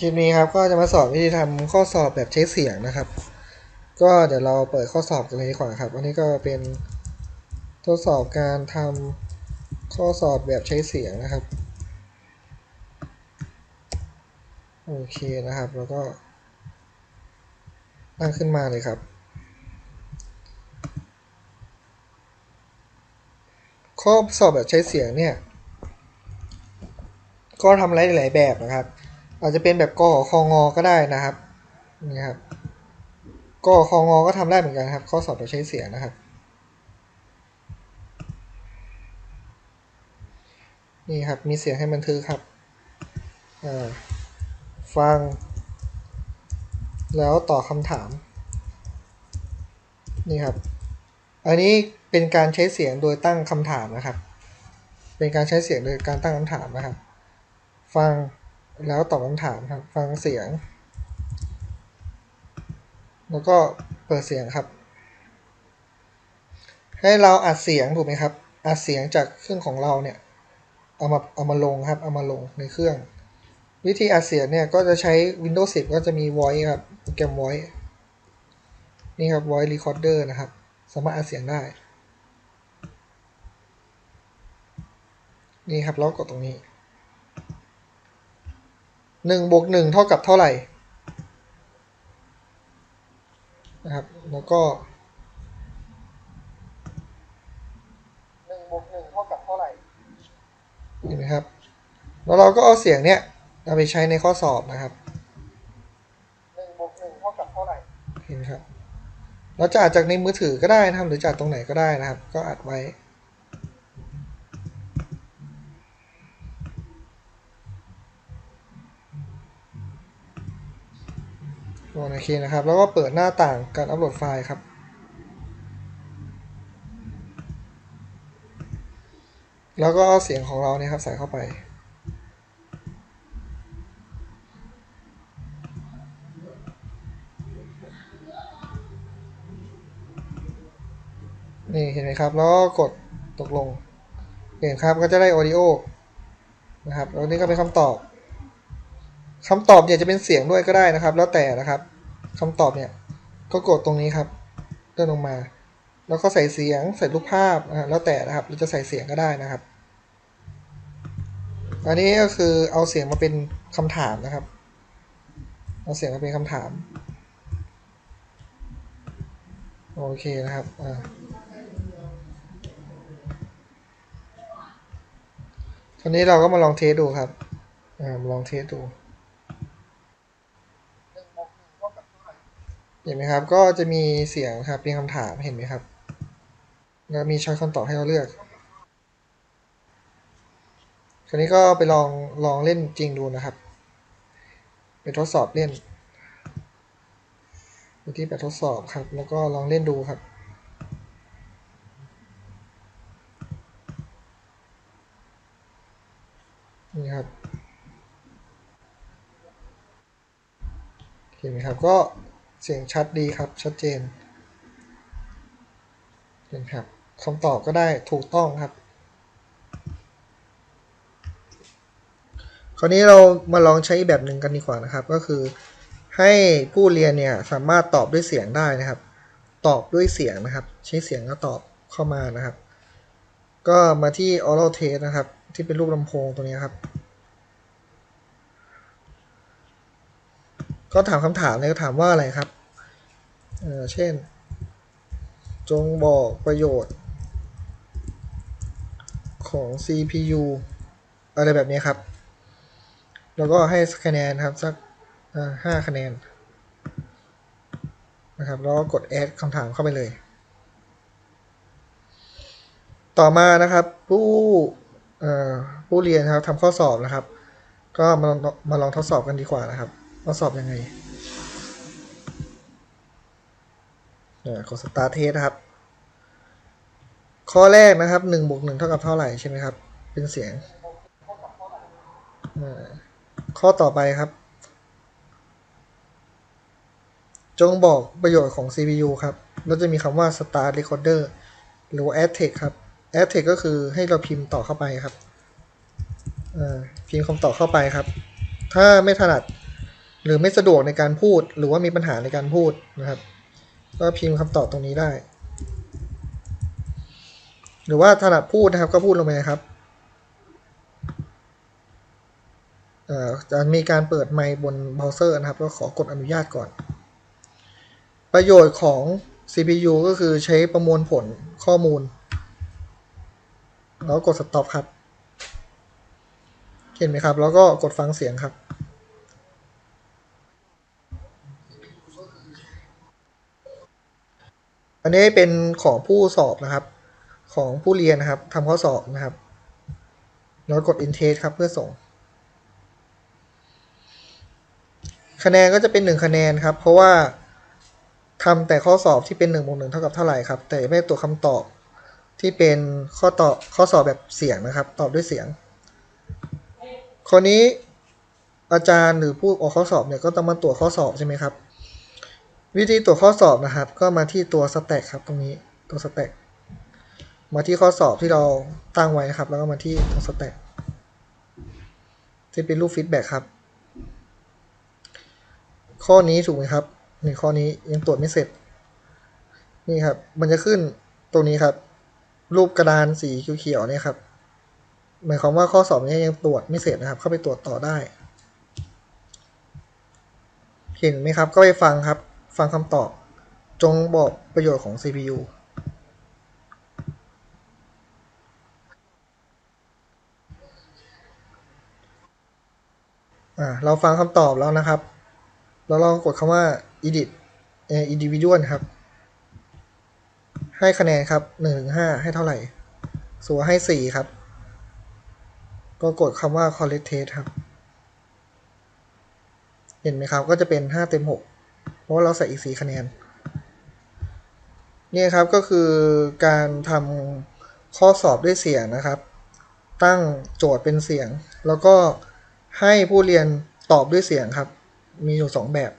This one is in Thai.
คลิปนี้ครับก็จะมาสอนวิธีทำข้อสอบแบบใช้เสียงนะครับ ก็เดี๋ยวเราเปิดข้อสอบกันเลยดีกว่าครับอันนี้ก็เป็นทดสอบการทำข้อสอบแบบใช้เสียงนะครับโอเคนะครับแล้วก็ตั้งขึ้นมาเลยครับ ข้อสอบแบบใช้เสียงเนี่ยก็ทำหลายแบบนะครับ อาจจะเป็นแบบกอคองอก็ได้นะครับนี่ครับกอคองอก็ทำได้เหมือนกันครับ ข้อสอบแบบใช้เสียงนะครับ นี่ครับมีเสียงให้บันทึกครับฟัง แล้วตอบคำถาม นี่ครับ อันนี้เป็นการใช้เสียงโดยตั้งคำถามนะครับ เป็นการใช้เสียงโดยการตั้งคำถามนะครับ ฟัง แล้วตอบคำถามครับ ฟังเสียง แล้วก็เปิดเสียงครับ ให้เราอัดเสียงถูกไหมครับ อัดเสียงจากเครื่องของเราเนี่ย เอามาเอามาลงครับ เอามาลงในเครื่อง วิธีอัดเสียงเนี่ยก็จะใช้ Windows 10 ก็จะมี Voice ครับ โปรแกรม Voice นี่ครับ Voice Recorder นะครับ สามารถอัดเสียงได้ นี่ครับแล้วกดตรงนี้ หนึ่งบวกหนึ่งเท่ากับเท่าไหร่นะครับ แล้วก็หนึ่งบวกหนึ่งเท่ากับเท่าไหร่เห็นไหมครับ แล้วเราก็เอาเสียงเนี้ยเอาไปใช้ในข้อสอบนะครับหนึ่งบวกหนึ่งเท่ากับเท่าไหร่ เห็นครับ เราจะอัดจากในมือถือก็ได้นะครับ หรือจากตรงไหนก็ได้นะครับ ก็อัดไว้ โอเคนะครับ แล้วก็เปิดหน้าต่างการอัปโหลดไฟล์ครับ แล้วก็เอาเสียงของเราเนี่ยครับใส่เข้าไปนี่เห็นไหมครับแล้วกดตกลงเห็นครับก็จะได้ audio นะครับแล้วนี่ก็เป็นคำตอบ คำตอบเนี่ยจะเป็นเสียงด้วยก็ได้นะครับ แล้วแต่นะครับคำตอบเนี่ยก็กดตรงนี้ครับเลื่อนลงมา แล้วก็ใส่เสียงใส่รูปภาพนะแล้วแต่นะครับเราจะใส่เสียงก็ได้นะครับ อันนี้ก็คือเอาเสียงมาเป็นคำถามนะครับ เอาเสียงมาเป็นคำถาม โอเคนะครับอ่าทีนี้เราก็มาลองเทสดูครับอ่ามาลองเทสดู เห็นไหมครับ ก็จะมีเสียงครับเป็นคำถามเห็นไหมครับ แล้วมีช้อยคำตอบให้เราเลือกคราวนี้ก็ไปลองลองเล่นจริงดูนะครับ ไปทดสอบเล่นไปที่แบบทดสอบครับ แล้วก็ลองเล่นดูครับนี่ครับเห็นไหมครับก็ เสียงชัดดีครับ ชัดเจนเห็นครับคำตอบก็ได้ถูกต้องครับ คราวนี้เรามาลองใช้อีกแบบหนึ่งกันดีกว่านะครับ ก็คือให้ผู้เรียนเนี่ยสามารถตอบด้วยเสียงได้นะครับ ตอบด้วยเสียงนะครับ ใช้เสียงแล้วตอบเข้ามานะครับ ก็มาที่ oral test นะครับ ที่เป็นรูปลำโพงตัวนี้ครับ ก็ถามคำถามเนี่ยถามว่าอะไรครับเเช่น จงบอกประโยชน์ ของ CPU อะไรแบบนี้ครับ แล้วก็ให้คะแนนครับ สักห้าคะแนน นะครับ แล้วก็กด add คำถามเข้าไปเลย ต่อมานะครับ ผู้ผู้เรียนครับทำข้อสอบนะครับ ก็มามาลองทดสอบกันดีกว่านะครับ ว่าสอบยังไงกด start test นะครับ ข้อแรกนะครับหนึ่งบวกหนึ่งเท่ากับเท่าไหร่ใช่ไหมครับ เป็นเสียง ข้อต่อไปครับ จงบอกประโยชน์ของ CPU ครับแล้วจะมีคำว่า start recorder หรือว่า add text ครับ add text ก็คือให้เราพิมพ์ต่อเข้าไปครับพิมพ์คำตอบเข้าไปครับ ถ้าไม่ถนัด หรือไม่สะดวกในการพูดหรือว่ามีปัญหาในการพูดนะครับ ก็พิมพ์คำตอบตรงนี้ได้ หรือว่าถนัดพูดนะครับก็พูดลงไปนะครับจะมีการเปิดไมค์บนเบราว์เซอร์นะครับ ก็ขอกดอนุญาตก่อน ประโยชน์ของ CPU ก็คือใช้ประมวลผลข้อมูล แล้วกด stop ครับ เห็นไหมครับ แล้วก็กดฟังเสียงครับ อันนี้เป็นของผู้สอบนะครับ ของผู้เรียนนะครับทำข้อสอบนะครับแล้วกด intake ครับเพื่อส่ง คะแนนก็จะเป็นหนึ่งคะแนนครับ เพราะว่าทำแต่ข้อสอบที่เป็นหนึ่งบวกหนึ่งเท่ากับเท่าไหร่ครับ แต่ไม่ตัวคำตอบที่เป็นข้อตอบข้อสอบแบบเสียงนะครับ ตอบด้วยเสียงข้อนี้อาจารย์หรือผู้ออกข้อสอบเนี่ยก็ต้องมาตรวจข้อสอบใช่ไหมครับ วิธีตรวจข้อสอบนะครับ ก็มาที่ตัวสแต็กครับตรงนี้ตัวสแต็กมาที่ข้อสอบที่เราตั้งไว้นะครับ แล้วก็มาที่ตัวสแต็กที่เป็นรูปฟีดแบ็กครับ ข้อนี้ถูกไหมครับนี่ข้อนี้ยังตรวจไม่เสร็จ นี่ครับ มันจะขึ้นตรงนี้ครับ รูปกระดานสีเขียวๆเนี่ยครับหมายความว่าข้อสอบนี้ยังตรวจไม่เสร็จนะครับ เข้าไปตรวจต่อได้ เห็นไหมครับ ก็ไปฟังครับ ฟังคำตอบ จงบอกประโยชน์ของ CPU เราฟังคำตอบแล้วนะครับ แล้วเรากดคำว่า edit individual ครับ ให้คะแนนครับ1ถึง5ให้เท่าไหร่สัวให้ 4 ครับ ก็กดคำว่า correct test ครับ เห็นไหมครับ ก็จะเป็น 5 เต็ม 6 ราะว่าเราใส่อีก 4 คะแนนนี่ครับก็คือการทำข้อสอบด้วยเสียงนะครับ ตั้งโจทย์เป็นเสียง แล้วก็ให้ผู้เรียนตอบด้วยเสียงครับ มีอยู่ 2 แบบ